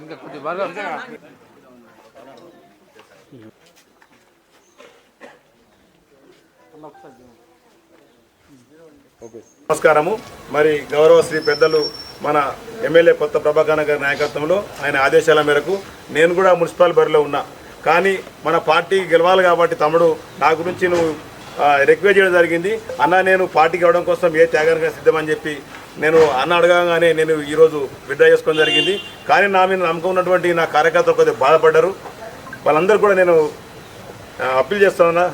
ఇంకా కొద్ది బాగా నమస్కారము. మరి గౌరవ శ్రీ పెద్దలు మన ఎమ్మెల్యే కొత్త ప్రభాకర్ గారి నాయకత్వంలో ఆయన ఆదేశాల మేరకు నేను కూడా మున్సిపల్ బరిలో ఉన్నా. కానీ మన పార్టీ గెలవాలి కాబట్టి తమ్ముడు నా గురించి నువ్వు రిక్వెస్ట్ చేయడం జరిగింది. అన్న నేను పార్టీకి ఇవ్వడం కోసం ఏ త్యాగానికి సిద్ధమని చెప్పి నేను అన్న అడగగానే నేను ఈరోజు విడ్డా చేసుకోవడం జరిగింది. కానీ నా మీద నమ్మకం ఉన్నటువంటి నా కార్యకర్తలు కొద్దిగా బాధపడ్డారు. వాళ్ళందరూ కూడా నేను అప్పీల్ చేస్తున్నా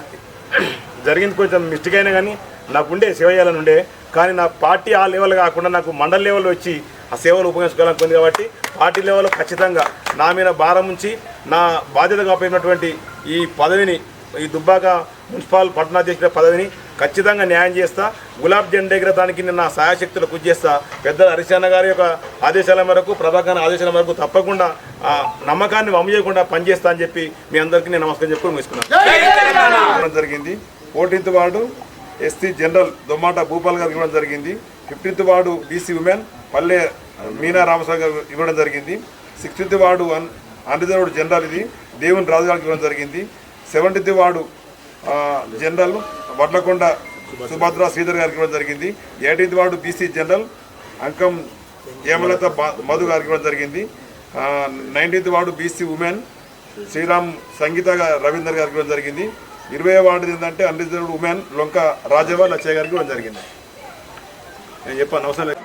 జరిగింది కొంచెం మిస్టేక్ అయినా కానీ నాకు ఉండే సేవ చేయాలని ఉండే. కానీ నా పార్టీ ఆ లెవెల్ కాకుండా నాకు మండల్ లెవెల్ వచ్చి ఆ సేవలు ఉపయోగించుకోవాలనుకుంది కాబట్టి పార్టీ లెవెల్లో ఖచ్చితంగా నా మీద భారం ఉంచి నా బాధ్యతగా పోయినటువంటి ఈ పదవిని ఈ దుబ్బాక మున్సిపల్ పట్టణాధ్యక్షుల పదవిని ఖచ్చితంగా న్యాయం చేస్తా. గులాబ్ జెండా ఎగరడానికి నేను నా సహాయశక్తులు కృషి చేస్తా. పెద్దల హరిశన్న గారి యొక్క ఆదేశాల మేరకు ప్రభాకర్ ఆదేశాల మేరకు తప్పకుండా ఆ నమ్మకాన్ని వమ్ము చేయకుండా పనిచేస్తా అని చెప్పి మీ అందరికీ నేను నమస్కారం చెప్పుకొని ముగిస్తున్నాను. ఇవ్వడం జరిగింది. Fourteenth ward SC general Dommata Bhupal గారికి ఇవ్వడం జరిగింది. ఫిఫ్టీన్త్ వార్డు బీసీ ఉమెన్ పల్లె మీనా రామస్వామి గారు ఇవ్వడం జరిగింది. Sixteenth ward un unreserved general ఇది. దేవుని రాజు గారికి ఇవ్వడం జరిగింది. Seventeenth ward general Vadlakonda Subhadra Sridhar గారికి ఇవ్వడం జరిగింది. Eighteenth ward BC general Ankam Hemalatha Madhu గారికి ఇవ్వడం జరిగింది. Nineteenth ward BC women Sriram Sangeetha Ravinder గారికి ఇవ్వడం జరిగింది. ఇరవై వార్డు ఏంటంటే అన్రిజర్వ్డ్ ఉమెన్ లొంక రాజవ లచ్చయ్య గారికి ఇవ్వడం జరిగింది. నేను చెప్పాను అవసరం లేదు.